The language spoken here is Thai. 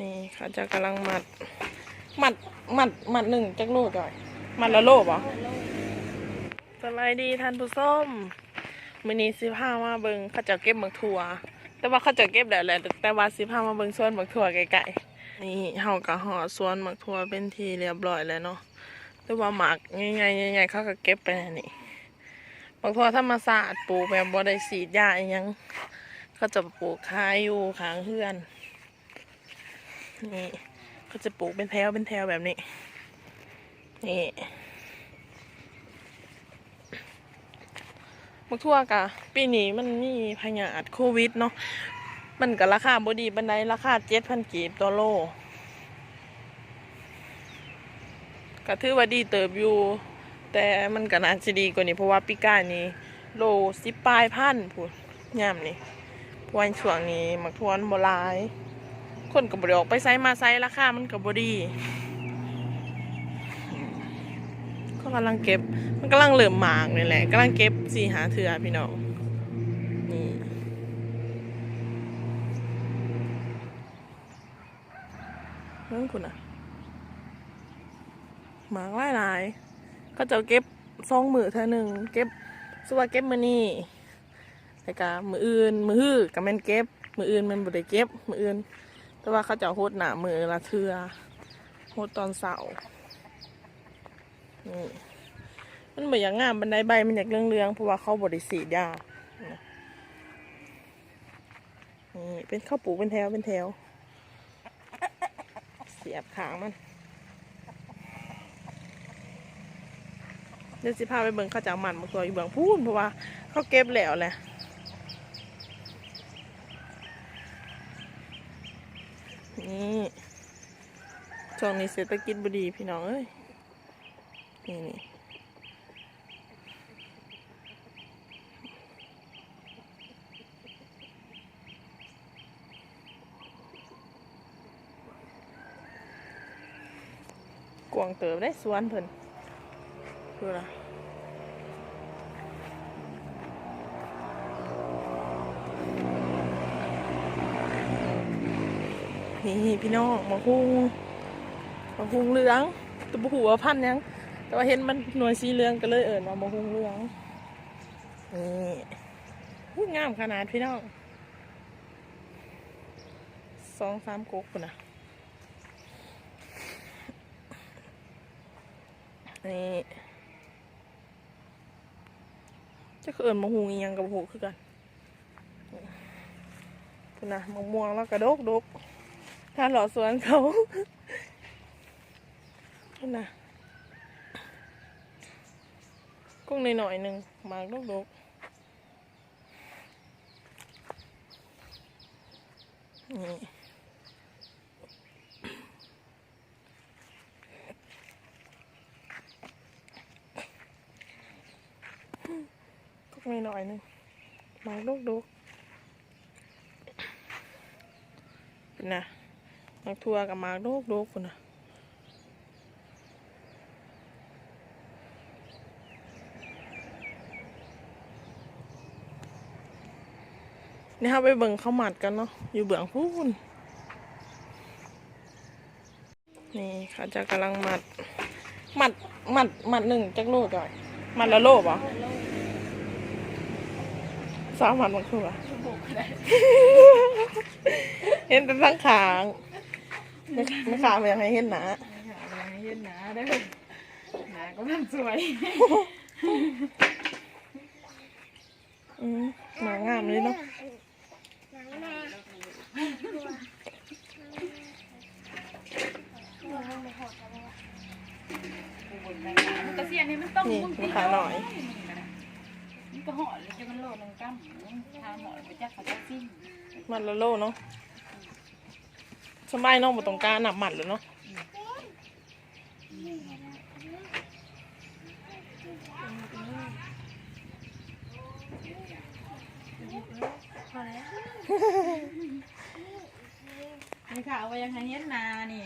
นี่เขาจะกำลังมัด มัด มัด มัดหนึ่งจักโลจ่อยมัดละโลบ่สบายดีท่านผู้ส้มมือนี้สิพามาเบิงเขาเจะเก็บหมึกถั่วแต่ว่าเขาเจะเก็บได้แหละแต่ว่าสิพามาเบิงสวนหมึกถั่วไกลๆนี่เฮาก็ห่อสวนหมึกถั่วเป็นทีเรียบร้อยแล้วเนาะแต่ว่าหมักง่ายๆใหญ่ๆเขาก็เก็บไปแล้วนี่หมึกถั่วธรรมชาติปลูกแบบบ่ได้ฉีดยาอีหยังเขาจะปลูกขายอยู่ข้างเฮือน นี่เขาจะปลูกเป็นแถวเป็นแถวแบบนี้ นี่มักทั่วกะปีนี้มันมีพยาธิโควิดเนาะมันก็ราคาบดีบันไดราคาเจ็ดพันกีบต่อโลก็ถือว่าดีเติบอยู่ แต่มันก็น่าจะดีกว่านี้เพราะว่าปีก้านี้ โลสิบปลายพันพูดย่ามนี่วันช่วงนี้มักทวนโบลาย คนกับบริออกไปไซมาไซราคามันกับบดีก็กำลังเก็บ มันกำลังเหลื่อมหมากนี่แหละกำลังเก็บสี่หาเถื่อพี่น้องนี่เรื่องคุณอะหมากหลายหลายๆก็จะเก็บซองมือเธอหนึ่งเก็บสว่าเก็บมือนี่แต่กะมืออื่นมือฮื้อกับแม่นเก็บมืออื่นมันบ่ได้เก็บมืออื่น แต่ว่าเขาจะโหดหนามือละเทือโหดตอนเสาร์นี่มันเหมือนอย่างงามบันไดใบมันอยากเรืองๆเพราะว่าเขาบริสีดยานี่เป็นข้าวปูเป็นแถวเป็นแถว เสียบขางมัน เดี๋ยวสิพาไปเบิ่งเข้าวจากมันมาตัวอยู่เบื้องพูนเพราะว่าเขาเก็บแล้วแหละ นี่ช่วงนี้เศรษฐกิจบดีพี่น้องเอ้ย นี่นี่กวางเติบได้สวนเพิ่นคืออะ นี่พี่น้องมาคุ้งมาคุ้งเหลืองตัวหัวาพันยังแต่ว่าเห็นมันหน่วยสีเหลืองก็เลยเอิญว่ามาคุ้งเหลืองนี่งามขนาดพี่น้องสองสามกุ๊กนะนี่จะเอิญมาหุงยังกับหูคือกันพุ่นนะมะม่วงแล้วกระดกดก ถ้าหล่อสวนเขาพุ่นนะกุ้งหน่อยๆหนึ่งหมากดกดกนี่กุ้งหน่อยๆหนึ่งหมากดกดกพุ่นนะห มากทัวกับหมากดกดกพุ่นะนี่เราไปเบิ่งข้าวหมัดกันเนาะอยู่เบื้องพูนนี่เขาจะกำลังหมัดหมัดหมัดหมัดหนึ่งจักโลจ่อยหมัดละโลบ่สามหมัดมันคือวะเห็นแต่ทั้งขาง ไม่ไม่ขางไม่อยากให้เห็นหนาไม่เห็นหนาได้อหนาก็มันสวยอืมหมางามเลยเนาะกระเสียนนี่มันต้องนี่มึงมีขาหน่อยมันก็ห่อเลยจะมันโลนึงกั้มทานห่อไปจักเขาจักซิ่งหมัดละโลเนาะ สบายเนาะบ่ต้องการหนับหมัดเลยเนาะนี่ค่ะเอาไว้ยังไงเห็ดนานี่